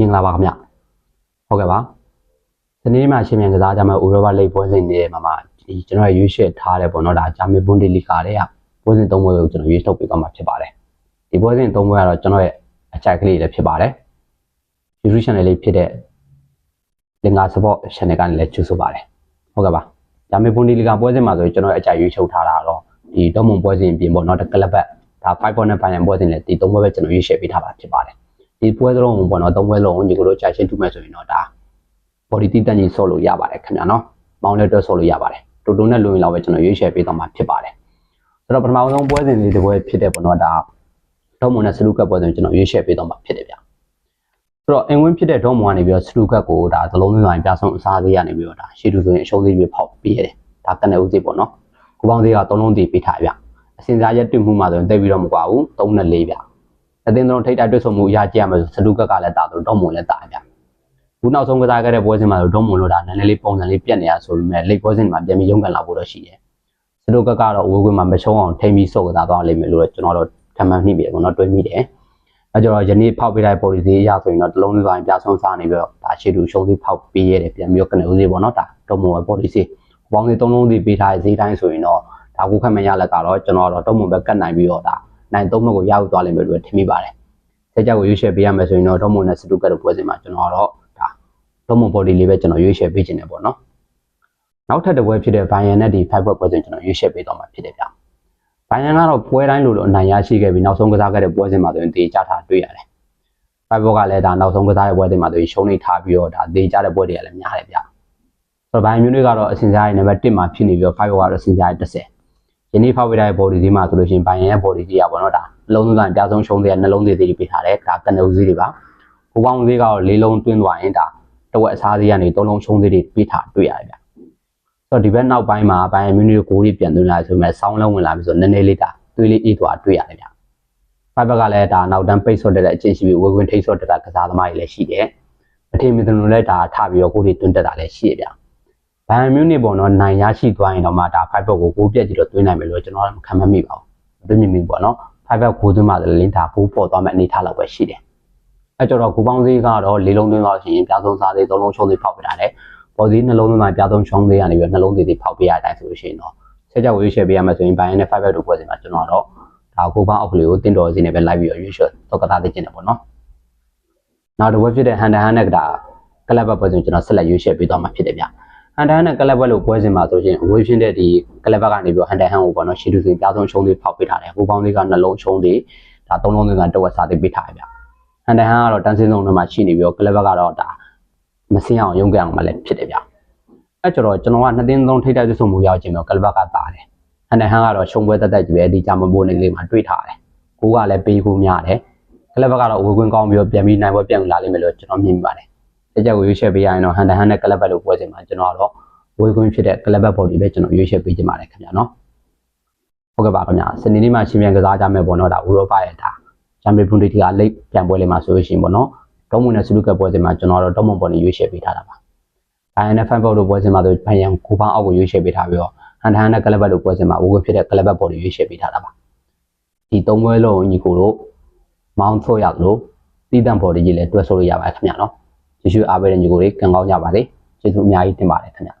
မင်္ဂလာပါခင်ဗျဟုတ်ကဲ့ပါဒီနေ့မှရှင်မြန်ကစားကြမဲ့ဥရောပလိပ်ပွဲစဉ်တွေမှာမှာဒီကျွန်တော်ရွေးချယ်ထားတယ်ပေါ့နော်ဒါဂျာမန်ဘွန်ဒေလီကာတွေကပွဲစဉ်၃ပွဲကိုကျွန်တော်ရွေးထုတ်ပေးသွားမှာဖြစ်ပါတယ်ဒီပွဲစဉ်၃ပွဲကတော့ကျွန်တော်ရဲ့အကြိုက်ကလေးလည်းဖြစ်ပါတယ် YouTube channel လေးဖြစ်တဲ့လင်္ကာ support channel ကနေလည်းကြိုဆိုပါတယ်ဟုတ်ကဲ့ပါဂျာမန်ဘွန်ဒေလီကာပွဲစဉ်မှာဆိုရင်ကျွန်တော်ရဲ့အကြိုက်ရွေးထုတ်ထားတာတော့ဒီတော့မွန်ပွဲစဉ်ပြင်ပေါ့နော်တကလပ်ဘက်ဒါ5 point နဲ့ဖိုင်နန်ပွဲစဉ်လည်းဒီ၃ပွဲပဲကျွန်တော်ရွေးချယ်ပေးထားတာဖြစ်ပါတယ် ဒီပွဲစလုံးပေါ့နော်သုံးပွဲလုံးညီကိုတို့ကြာရှင်းထုမဲ့ဆိုရင်တော့ဒါ body တိတက်ကြီးဆော့လို့ရပါတယ်ခင်ဗျာနော်မောင်းလက်တော့ဆော့လို့ရပါတယ်တူတူနဲ့လူရင်လောက်ပဲကျွန်တော်ရွေးချယ်ပေးတော့မှာဖြစ်ပါတယ်ဆိုတော့ပထမဆုံးပွဲစဉ်လေးတစ်ပွဲဖြစ်တဲ့ပေါ့နော်ဒါဒေါမွန်နဲ့စလူကပ်ပွဲစဉ်ကျွန်တော်ရွေးချယ်ပေးတော့မှာဖြစ်တယ်ဗျဆိုတော့အင်ဝင်းဖြစ်တဲ့ဒေါမွန်ကနေပြီးတော့စလူကပ်ကိုဒါသလုံးသွင်းဆိုင်ပြဆုံးအစားသေးရနေပြီးတော့ဒါရှေ့တူဆိုရင်အရှုံးသေးပြီးဖောက်ပေးရတယ်ဒါကနေဦးစီးပေါ့နော်ကိုပေါင်းသေးကသုံးလုံးသေးပေးထားဗျအစင်စားရက်တွေ့မှုမှဆိုရင်တိတ်ပြီးတော့မကွာဘူး3နဲ့4ဗျ အသင်းတော်ထိတ်တိုက်တွေ့ဆုံမှုအရာကြည့်ရမယ်ဆိုစတူကက်ကလည်းတာတော့ဒေါမွန်လည်းတာဗျခုနောက်ဆုံးကစားခဲ့တဲ့ပွဲစဉ်မှာတော့ဒေါမွန်လို့ဒါနည်းနည်းလေးပုံစံလေးပြက်နေရဆိုပေမဲ့လိတ်ပွဲစဉ်မှာပြန်ပြီးရုန်းကန်လာဖို့တော့ရှိတယ်စတူကက်ကတော့အဝေးကွင်းမှာမရှုံးအောင်ထိမ့်ပြီးစော့ကစားသွားလိမ့်မယ်လို့ကျွန်တော်တို့ထမှန်မိပြီပေါ့နော်တွေးမိတယ်အဲကြောင့်ယနေ့ဖောက်ပေးတဲ့ policy အရဆိုရင်တော့တလုံးလေးပိုင်းပြဆုံးစားနေပြီးတော့ဒါရှေ့တူရှုံးသေးဖောက်ပေးရတယ်ပြန်ပြီးတော့ကနေဦးစီးပေါ့နော်ဒါဒေါမွန်ရဲ့ policy ဘောင်းလေးသုံးလုံးသေးပေးထားတဲ့ဈေးတိုင်းဆိုရင်တော့ဒါကိုခက်မရလက်ကတော့ကျွန်တော်တော့ဒေါမွန်ပဲကတ်နိုင်ပြီးတော့ဒါ နိုင်သုံးမှတ်ကိုရယူသွားလိမ့်မယ်လို့ထင်မိပါတယ်ဆက်ကြောက်ကိုရွေးချယ်ပေးရမယ်ဆိုရင်တော့ဒေါမွန်နဲ့စတူကတ်တို့ပွဲစဉ်မှာကျွန်တော်တော့ဒါဒေါမွန် body လေးပဲကျွန်တော်ရွေးချယ်ပေးခြင်းတယ်ပေါ့နော်နောက်ထပ်တစ်ပွဲဖြစ်တဲ့ဘိုင်ယန်နဲ့ဒီ5ဘွက်ပွဲစဉ်ကျွန်တော်ရွေးချယ်ပေးတော့မှာဖြစ်တယ်ဗျဘိုင်ယန်ကတော့ပွဲတိုင်းလိုလိုအနိုင်ရရှိခဲ့ပြီးနောက်ဆုံးကစားခဲ့တဲ့ပွဲစဉ်မှာဆိုရင်တေချထားတွေ့ရတယ်5ဘွက်ကလည်းဒါနောက်ဆုံးကစားတဲ့ပွဲစဉ်မှာဆိုရင်ရှုံးနေထားပြီးတော့ဒါတေချတဲ့ပွဲတွေကလည်းများတယ်ဗျဆိုတော့ဘိုင်ယန်မျိုးတွေကတော့အစင်စားရဲ့နံပါတ်1မှာဖြစ်နေပြီးတော့5ဘွက်ကတော့အစင်စားရဲ့30 ယနေ့ဖောက်ပေးတဲ့ body ဒီမှာဆိုလို့ရှိရင်ဘိုင်ယန်ရဲ့ body ကြီးอ่ะပေါ့နော်ဒါနှလုံးသွင်းတာအပြဆုံးရှုံးတဲ့နှလုံးသေးသေးပေးထားတယ်ဒါကနဦးသေးတွေပါဘိုးပေါင်းသေးကတော့လေးလုံးတွင်းသွားရင်ဒါတဝက်အစားသေးကနေသုံးလုံးရှုံးသေးတွေပေးထားတွေ့ရတယ်ဗျဆိုတော့ဒီဘက်နောက်ပိုင်းမှာဘိုင်ယန်မြူနီကိုကိုကြီးပြန်သွင်းလာဆိုပေမဲ့ဆောင်းလုံးဝင်လာပြီဆိုနည်းနည်းလေးဒါသွေးလေးအေးသွားတွေ့ရတယ်ဗျဖိုက်ဘက်ကလည်းဒါနောက်တန်းပိတ်ဆော့တဲ့အချင်းရှိပြီးဝေခွင်းထိတ်ဆော့တဲ့ကစားသမားတွေလည်းရှိတယ်အထင်မြင်တယ်လို့လည်းဒါထပြီးတော့ကိုကြီးတွန်းတက်တာလည်းရှိရဗျ ဘိုင်ယန်မြူနီပေါ်တော့နိုင်ရရှိသွားရင်တော့မှဒါဖိုက်ဘက်ကိုကိုပြက်ကြည့်တော့သွင်းနိုင်မယ်လို့ကျွန်တော်ခံမမိပါဘူးတွင်းမြင်မိပေါ့နော် five back ကိုသွင်းမှလည်းလင်းတာပိုးပေါ်သွားမဲ့အနေထားလောက်ပဲရှိတယ်။အဲကြတော့ကိုပေါင်းသေးကတော့လေးလုံးသွင်းသွားလို့ရှိရင်ပြားဆုံးစားသေးသုံးလုံးရှုံးသေးဖောက်ပြရတယ်။ပေါ်သေးနှလုံးသွင်းမှပြားဆုံးရှုံးသေးရနေပြီးနှလုံးသေးသေးဖောက်ပြရတဲ့အတိုင်းဆိုလို့ရှိရင်တော့ဆက်ကြောက်ရွေးချယ်ပေးရမယ်ဆိုရင်ဘိုင်ယန်နဲ့ five back တို့ပွဲစီမှာကျွန်တော်တော့ဒါကိုပေါင်းအောက်ကလေးကိုတင်းတော်စီနဲ့ပဲလိုက်ပြီးရွေးချယ်တော့ကစားသေးခြင်းတယ်ပေါ့နော်။နောက်တစ်ပွဲဖြစ်တဲ့ဟန်တန်ဟန်နဲ့ကဒါကလပ်ဘပွဲစဉ်ကျွန်တော်ဆက်လက်ရွေးချယ်ပေးသွားမှာဖြစ်တယ်ဗျ။ ဟန်တန်နဲ့ကလပ်ဘက်လို့ပွဲစဉ်မှာဆိုရင်အဝေးဖြစ်တဲ့ဒီကလပ်ဘက်ကနေပြီးဟန်တန်ဟန်ကိုပေါ့နော်ရှီတူစဉ်ပြားဆုံးရှုံးသေးဖောက်ပေးထားတယ်။ကိုပေါင်းသေးကနှလုံးရှုံးသေးဒါသုံးလုံးသင်္ကန်းတဝက်စားသေးပေးထားရဗျဟန်တန်ဟန်ကတော့တန်းစင်းဆုံးထဲမှာရှိနေပြီးတော့ကလပ်ဘက်ကတော့ဒါမစင်းအောင်ရုံးကန်အောင်မလည်းဖြစ်တယ်ဗျအဲ့ကျတော့ကျွန်တော်ကနှစ်တင်းသုံးထိတိုက်သွဆုံမှုရောက်ခြင်းတော့ကလပ်ဘက်ကတာတယ်ဟန်တန်ဟန်ကတော့ရှုံပွဲတက်တက်ကြီးပဲဒီဂျာမန်ဘိုးနေလေးမှာတွေ့ထားတယ်ကိုကလည်းပေးဖို့များတယ်ကလပ်ဘက်ကတော့ဝေခွင်းကောင်းပြီးတော့ပြန်ပြီးနိုင်ပွဲပြန်လာလိမ့်မယ်လို့ကျွန်တော်မြင်ပါတယ်တ ကြက်ကိုရွေးချယ်ပေးရရင်တော့ဟန်တန်ဟန်နဲ့ကလပ်ဘက်လို့ပွဲစဉ်မှာကျွန်တော်ကတော့ဝေခွင်းဖြစ်တဲ့ကလပ်ဘက်ပေါ်ဒီပဲကျွန်တော်ရွေးချယ်ပေးခြင်းပါတယ်ခင်ဗျာနော်ဟုတ်ကဲ့ပါခင်ဗျာစနေနေ့မှာရှင်ပြန်ကစားကြမယ်ပေါ့နော်ဒါဥရောပရဲ့ဒါချန်ပီယံဘွန်ဒစ်တီကလိပ်ပြန်ပွဲလေးမှာဆိုလို့ရှိရင်ပေါ့နော်ဒေါမွန်နဲ့ဆလူကပွဲစဉ်မှာကျွန်တော်တို့ဒေါမွန်ပေါ်နေရွေးချယ်ပေးထားတာပါဘိုင်ယန်နဲ့ဖန်ဘော့တို့ပွဲစဉ်မှာဆိုဘိုင်ယန်ကိုပေါင်းအောက်ကိုရွေးချယ်ပေးထားပြီးတော့ဟန်တန်နဲ့ကလပ်ဘတ်တို့ပွဲစဉ်မှာဝေဖြစ်တဲ့ကလပ်ဘတ်ပေါ်နေရွေးချယ်ပေးထားတာပါဒီသုံးပွဲလုံးညီကိုတို့မောင်းဆို့ရလို့တီးတန့်ပေါ်ဒီကြီးလည်းတွဲဆိုလို့ရပါတယ်ခင်ဗျာနော် ကျေးဇူးအားပေးတဲ့ညီကိုတွေကံကောင်းကြပါစေကျေးဇူးအများကြီးတင်ပါတယ်ခင်ဗျာ